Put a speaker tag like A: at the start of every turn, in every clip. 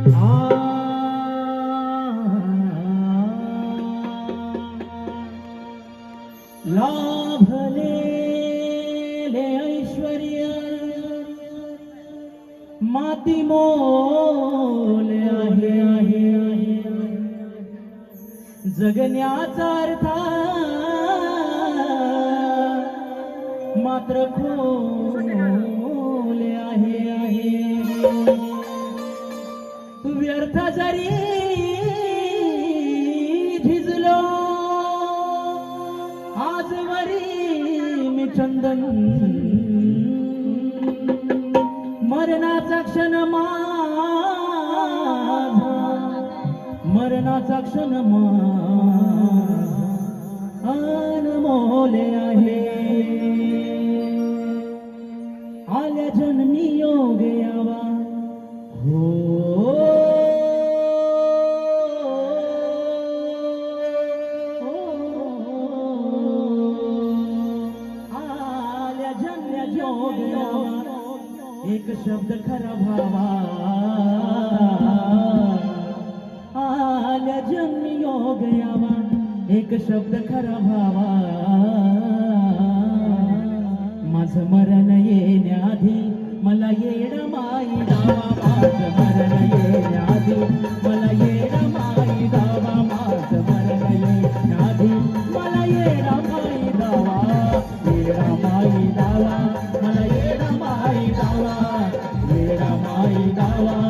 A: लाभलेले ऐश्वर्य माती मोले आहे आहे आहे. जगण्याचा अर्थ मात्र खो व्यर्थ जरी आज वरी मी चंदन. मरणाचा क्षण माझा मरणाचा क्षण अनमोले आहे. आल्या जन्मी योग्यावा खर भावा. आल्या जन्मी योग यावा. एक शब्द खरा भावा. माझं मरण येण्याआधी मला येड माई दावा. माझं मरण येण्याआधी मला येण माई दावा. माझं मरण येण्याआधी मला येड माई दावा. येड माई दावा. मला येण माई दावा. Kalinda,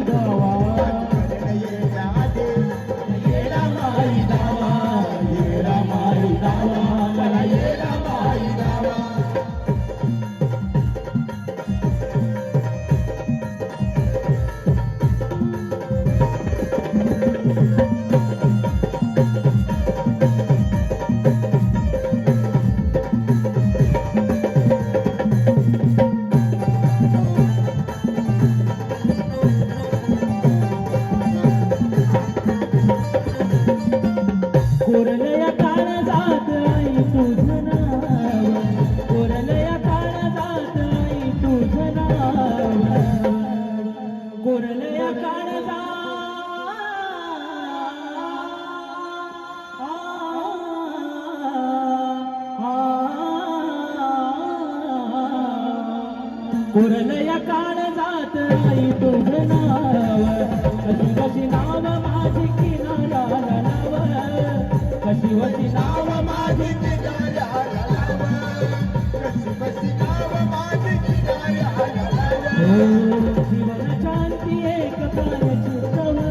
A: कुरलया काळ जात आई तुझ नाव. कशी कशी नाव माझी किनारा नाव कशी वशी नाव माझी किनारा हो, जीवन शांती एक पाण्याची स्वभाव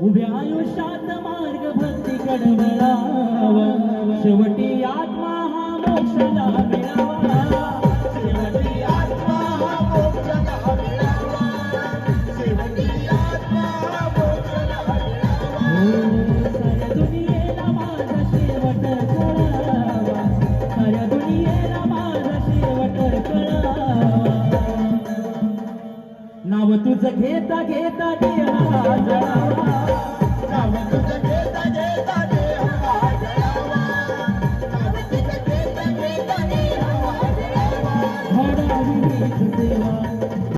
A: उभ्या आयुष्यात मार्ग भक्ती कडवळा शेवटी आत्मा हा मोक्षला मिळावा. तुझ घेता घेता देवा जळावा तुझ घेता